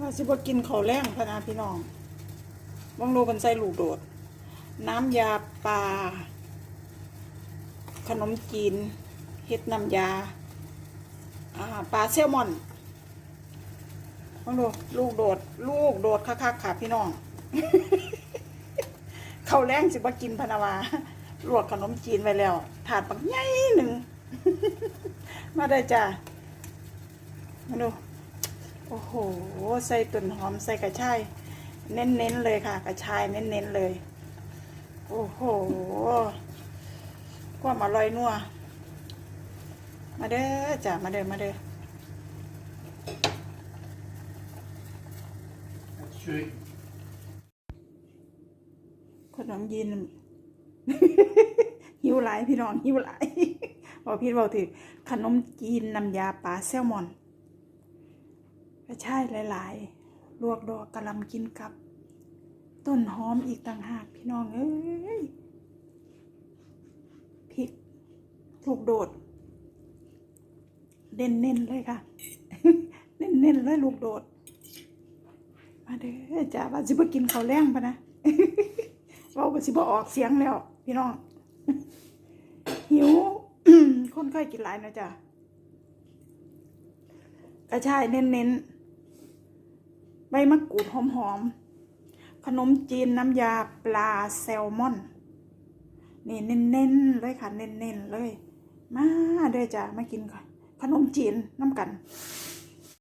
ว่าสิบ่กินข้าวแรงพนาพี่น้องวังโลกันใส่ลูกโดด น้ำยาปลา ขนมจีนเฮ็ดน้ำยาปลาแซลมอนวังโลลูกโดด ลูกโดดคักๆค่ะพี่น้องข้าวแรงสิบ่กินพนาวาลวกขนมจีนไว้แล้ว ถาดปักใหญ่หนึ่ง มาได้จ้ะมาดู โอ้โห ใส่ตุ่นหอมใส่กระชาย เน้นๆเลยค่ะ กระชายเน้นๆเลย โอ้โหความอร่อยนัว มาเด้อจ้ะ มาเด้อ มาเด้อ ขนมยีนหิวหลายพี่น้องหิวหลายบอกพี่บอกถือขนมจีนน้ำยาปลาแซลมอน กระชายหลาย ๆ ลวกดอกกะลำกินกับ ต้นหอมอีกต่างหากพี่น้องเอ้ยพริกลูกโดดเน้นๆเลยค่ะ เน้นๆเลยลูกโดด มาเด้อจ้าว่าสิบกินข้าวแรงปะนะเว้าก็สิบออกเสียงแล้ว พี่น้อง หิวคนเคยกินหลายนะจ้ะกระชายเน้นๆ ใบมะกรูดหอมๆ ขนมจีนน้ำยาปลาแซลมอน นี่เน้นๆเลยค่ะ เน้นๆเลย มาเด้อจ้ะมากินค่ะ ขนมจีนน้ำกัน